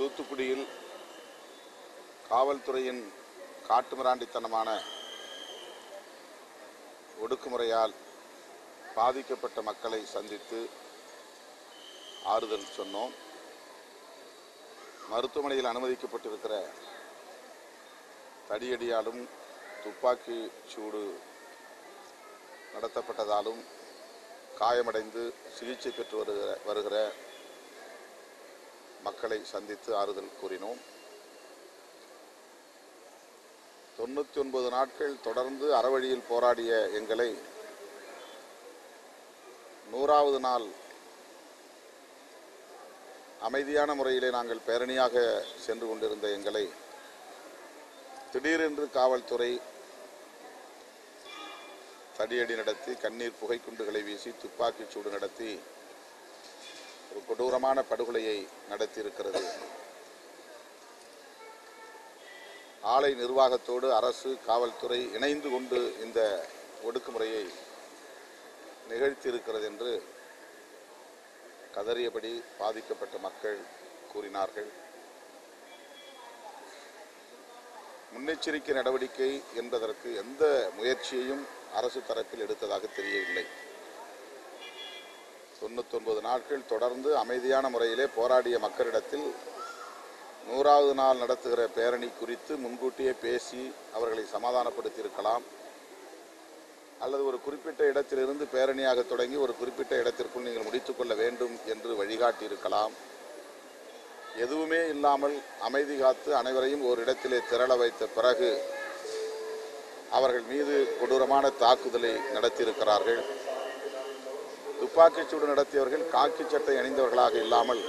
தூத்துக்குடியில் காவல்துறையின் காட்டுமிராண்டித்தனமான ஒடுக்குமுறையால் பாதிக்கப்பட்ட மக்களை சந்தித்து ஆறுதல் சொன்னோம். மருத்துவமனையில் அனுமதிக்கப்பட்டிருக்கிற தடியடியாலும் துப்பாக்கி சூடு நடத்தப்பட்டதாலும் காயமடைந்து சிகிச்சை பெற்று வருகிற வருகிற மக்களை சந்தித்து ஆறுதல் கூறினோம். தொண்ணூற்றி ஒன்பது நாட்கள் தொடர்ந்து அறவழியில் போராடிய எங்களை நூறாவது நாள் அமைதியான முறையிலே நாங்கள் பேரணியாக சென்று கொண்டிருந்த எங்களை திடீரென்று காவல்துறை தடியடி நடத்தி கண்ணீர் புகைக்குண்டுகளை வீசி துப்பாக்கிச் சூடு நடத்தி ஒரு கொடூரமான படுகொலையை நடத்தியிருக்கிறது. ஆலை நிர்வாகத்தோடு அரசு காவல்துறை இணைந்து கொண்டு இந்த ஒடுக்குமுறையை நிகழ்த்தியிருக்கிறது என்று கதறியபடி பாதிக்கப்பட்ட மக்கள் கூறினார்கள். முன்னெச்சரிக்கை நடவடிக்கை என்பதற்கு எந்த முயற்சியையும் அரசு தரப்பில் எடுத்ததாக தெரியவில்லை. தொண்ணூத்தொன்பது நாட்கள் தொடர்ந்து அமைதியான முறையிலே போராடிய மக்களிடத்தில் நூறாவது நாள் நடத்துகிற பேரணி குறித்து முன்கூட்டியே பேசி அவர்களை சமாதானப்படுத்தியிருக்கலாம். அல்லது ஒரு குறிப்பிட்ட இடத்திலிருந்து பேரணியாக தொடங்கி ஒரு குறிப்பிட்ட இடத்திற்குள் நீங்கள் முடித்துக்கொள்ள வேண்டும் என்று வழிகாட்டியிருக்கலாம். எதுவுமே இல்லாமல் அமைதி காத்து அனைவரையும் ஒரு இடத்திலே திரள வைத்த பிறகு அவர்கள் மீது கொடூரமான தாக்குதலை நடத்தியிருக்கிறார்கள். துப்பாக்கிச்சூடு நடத்தியவர்கள் காக்கி சட்டை அணிந்தவர்களாக இல்லாமல்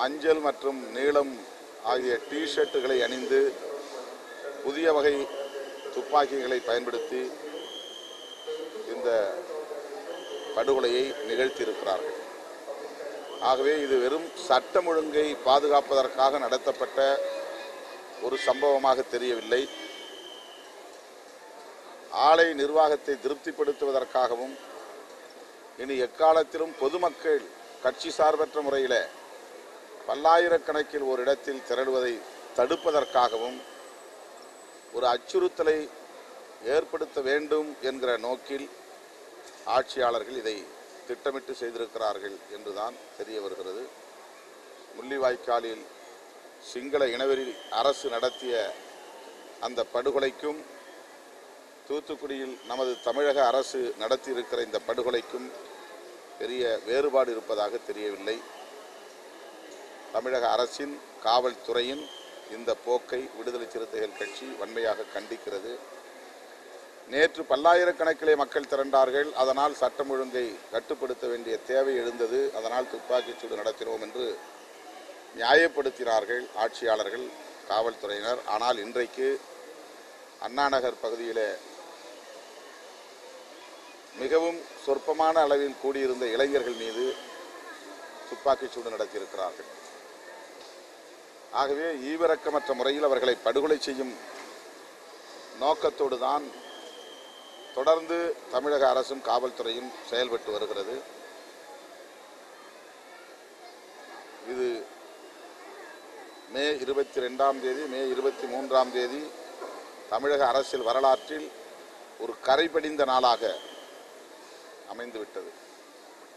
மஞ்சள் மற்றும் நீளம் ஆகிய டி ஷர்ட்டுகளை அணிந்து புதிய வகை துப்பாக்கிகளை பயன்படுத்தி இந்த படுகொலையை நிகழ்த்தியிருக்கிறார்கள். ஆகவே இது வெறும் சட்டம் ஒழுங்கை பாதுகாப்பதற்காக நடத்தப்பட்ட ஒரு சம்பவமாக தெரியவில்லை. ஆலை நிர்வாகத்தை திருப்திப்படுத்துவதற்காகவும் இனி எக்காலத்திலும் பொதுமக்கள் கட்சி சார்பற்ற முறையில் பல்லாயிரக்கணக்கில் ஒரு இடத்தில் திரளுவதை தடுப்பதற்காகவும் ஒரு அச்சுறுத்தலை ஏற்படுத்த வேண்டும் என்கிற நோக்கில் ஆட்சியாளர்கள் இதை திட்டமிட்டு செய்திருக்கிறார்கள் என்றுதான் தெரிய வருகிறது. முள்ளிவாய்க்காலில் சிங்கள இனவெறி அரசு நடத்திய அந்த படுகொலைக்கும் தூத்துக்குடியில் நமது தமிழக அரசு நடத்தியிருக்கிற இந்த படுகொலைக்கும் பெரிய வேறுபாடு இருப்பதாக தெரியவில்லை. தமிழக அரசின் காவல்துறையின் இந்த போக்கை விடுதலை சிறுத்தைகள் கட்சி வன்மையாக கண்டிக்கிறது. நேற்று பல்லாயிரக்கணக்கிலே மக்கள் திரண்டார்கள். அதனால் சட்டம் ஒழுங்கை கட்டுப்படுத்த வேண்டிய தேவை எழுந்தது. அதனால் துப்பாக்கிச்சூடு நடத்தினோம் என்று நியாயப்படுத்தினார்கள் ஆட்சியாளர்கள் காவல்துறையினர். ஆனால் இன்றைக்கு அண்ணாநகர் பகுதியிலே மிகவும் சொற்பமான அளவில் கூடியிருந்த இளைஞர்கள் மீது துப்பாக்கிச்சூடு நடத்தியிருக்கிறார்கள். ஆகவே ஈவிரக்கமற்ற முறையில் அவர்களை படுகொலை செய்யும் நோக்கத்தோடு தான் தொடர்ந்து தமிழக அரசும் காவல்துறையும் செயல்பட்டு வருகிறது. இது மே இருபத்தி ரெண்டாம் தேதி மே இருபத்தி மூன்றாம் தேதி தமிழக அரசியல் வரலாற்றில் ஒரு கரைபடிந்த நாளாக அமைந்துவிட்டது.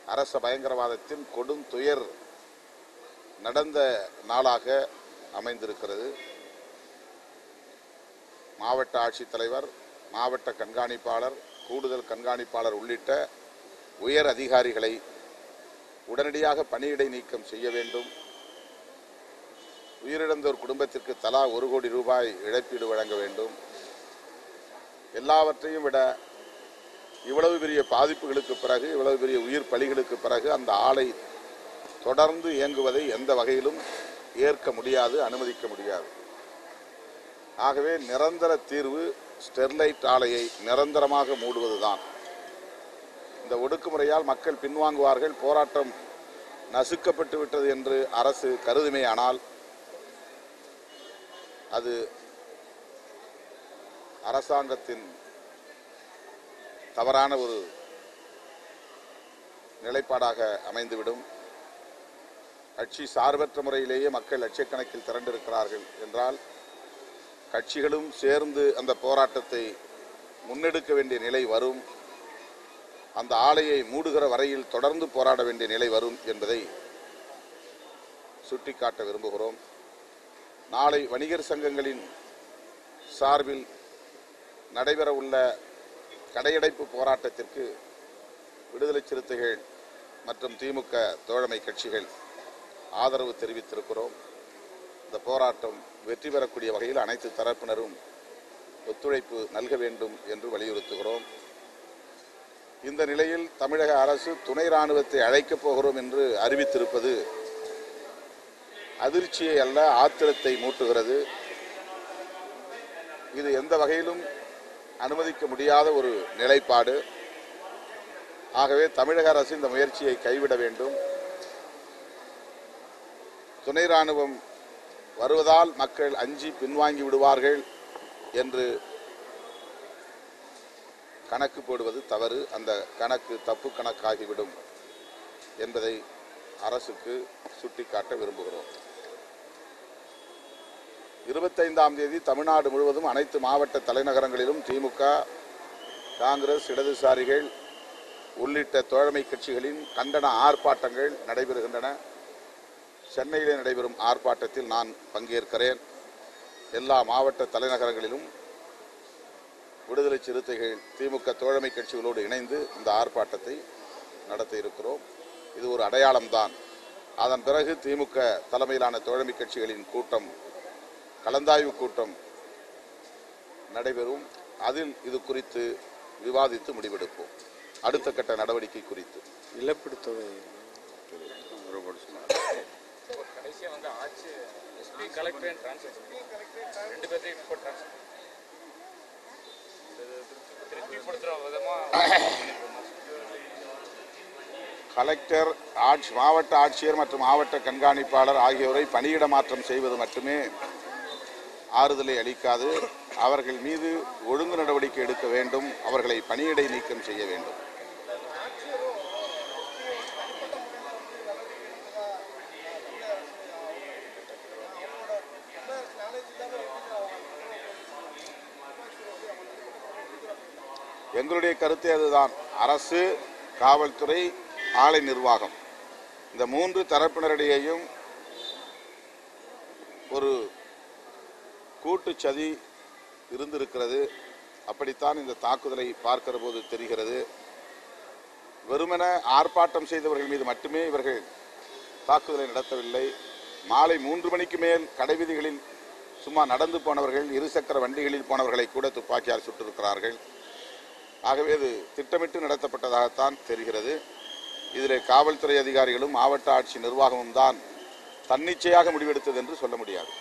அரச பயங்கரவாதத்தின் கொடும் துயர் நடந்த நாளாக அமைந்திருக்கிறது. மாவட்ட ஆட்சித்தலைவர் மாவட்ட கண்காணிப்பாளர் கூடுதல் கண்காணிப்பாளர் உள்ளிட்ட உயர் அதிகாரிகளை உடனடியாக பணியிடை நீக்கம் செய்ய வேண்டும். உயிரிழந்தோர் குடும்பத்திற்கு தலா ஒரு கோடி ரூபாய் இழப்பீடு வழங்க வேண்டும். எல்லாவற்றையும் விட இவ்வளவு பெரிய பாதிப்புகளுக்கு பிறகு இவ்வளவு பெரிய உயிர் பலிகளுக்கு பிறகு அந்த ஆலை தொடர்ந்து இயங்குவதை எந்த வகையிலும் ஏற்க முடியாது அனுமதிக்க முடியாது. ஆகவே நிரந்தர தீர்வு ஸ்டெர்லைட் ஆலையை நிரந்தரமாக மூடுவதுதான். இந்த ஒடுக்குமுறையால் மக்கள் பின்வாங்குவார்கள் போராட்டம் நசுக்கப்பட்டு விட்டது என்று அரசு கருதுமேயானால் அது அரசாங்கத்தின் தவறான ஒரு நிலைப்பாடாக அமைந்துவிடும். கட்சி சார்பற்ற முறையிலேயே மக்கள் லட்சக்கணக்கில் திரண்டிருக்கிறார்கள் என்றால் கட்சிகளும் சேர்ந்து அந்த போராட்டத்தை முன்னெடுக்க வேண்டிய நிலை வரும். அந்த ஆலையை மூடுகிற வரையில் தொடர்ந்து போராட வேண்டிய நிலை வரும் என்பதை சுட்டிக்காட்ட விரும்புகிறோம். நாளை வணிகர் சங்கங்களின் சார்பில் நடைபெறவுள்ள கடையடைப்பு போராட்டத்திற்கு விடுதலை சிறுத்தைகள் மற்றும் திமுக தோழமை கட்சிகள் ஆதரவு தெரிவித்திருக்கிறோம். இந்த போராட்டம் வெற்றி பெறக்கூடிய வகையில் அனைத்து தரப்பினரும் ஒத்துழைப்பு நல்க வேண்டும் என்று வலியுறுத்துகிறோம். இந்த நிலையில் தமிழக அரசு துணை ராணுவத்தை அழைக்கப் போகிறோம் என்று அறிவித்திருப்பது அதிர்ச்சியை அல்ல ஆத்திரத்தை மூட்டுகிறது. இது எந்த வகையிலும் அனுமதிக்க முடியாத ஒரு நிலைப்பாடு. ஆகவே தமிழக அரசு இந்த முயற்சியை கைவிட வேண்டும். துணை ராணுவம் வருவதால் மக்கள் அஞ்சி பின்வாங்கி விடுவார்கள் என்று கணக்கு போடுவது தவறு. அந்த கணக்கு தப்பு கணக்காகிவிடும் என்பதை அரசுக்கு சுட்டிக்காட்ட விரும்புகிறோம். இருபத்தைந்தாம் தேதி தமிழ்நாடு முழுவதும் அனைத்து மாவட்ட தலைநகரங்களிலும் திமுக காங்கிரஸ் இடதுசாரிகள் உள்ளிட்ட தோழமை கட்சிகளின் கண்டன ஆர்ப்பாட்டங்கள் நடைபெறுகின்றன. சென்னையிலே நடைபெறும் ஆர்ப்பாட்டத்தில் நான் பங்கேற்கிறேன். எல்லா மாவட்ட தலைநகரங்களிலும் விடுதலை சிறுத்தைகள் திமுக தோழமை கட்சிகளோடு இணைந்து இந்த ஆர்ப்பாட்டத்தை நடத்த இருக்கிறோம். இது ஒரு அடையாளம்தான். அதன் பிறகு திமுக தலைமையிலான தோழமை கட்சிகளின் கூட்டம் கலந்தாய்வு கூட்டம் நடைபெறும். அதில் இது குறித்து விவாதித்து முடிவெடுப்போம். அடுத்த கட்ட நடவடிக்கை குறித்து. இழப்பீடு தொகை கலெக்டர் ஆட்சி மாவட்ட ஆட்சியர் மற்றும் மாவட்ட கண்காணிப்பாளர் ஆகியோரை பணியிட மாற்றம் செய்வது மட்டுமே ஆறுதலை அளிக்காது. அவர்கள் மீது ஒழுங்கு நடவடிக்கை எடுக்க வேண்டும். அவர்களை பணியிடை நீக்கம் செய்ய வேண்டும். எங்களுடைய கருத்து அதுதான். அரசு காவல்துறை ஆலை நிர்வாகம். இந்த மூன்று தரப்பினரிடையேயும் ஒரு கூட்டு சதி இருந்திருக்கிறது. அப்படித்தான் இந்த தாக்குதலை பார்க்கிற போது தெரிகிறது. வெறுமென ஆர்ப்பாட்டம் செய்தவர்கள் மீது மட்டுமே இவர்கள் தாக்குதலை நடத்தவில்லை. மாலை மூன்று மணிக்கு மேல் கடைவீதிகளில் சும்மா நடந்து போனவர்கள் இருசக்கர வண்டிகளில் போனவர்களை கூட துப்பாக்கியால் சுட்டிருக்கிறார்கள். ஆகவே இது திட்டமிட்டு நடத்தப்பட்டதாகத்தான் தெரிகிறது. இதில் காவல்துறை அதிகாரிகளும் மாவட்ட ஆட்சி நிர்வாகமும் தான் தன்னிச்சையாக முடிவெடுத்தது என்று சொல்ல முடியாது.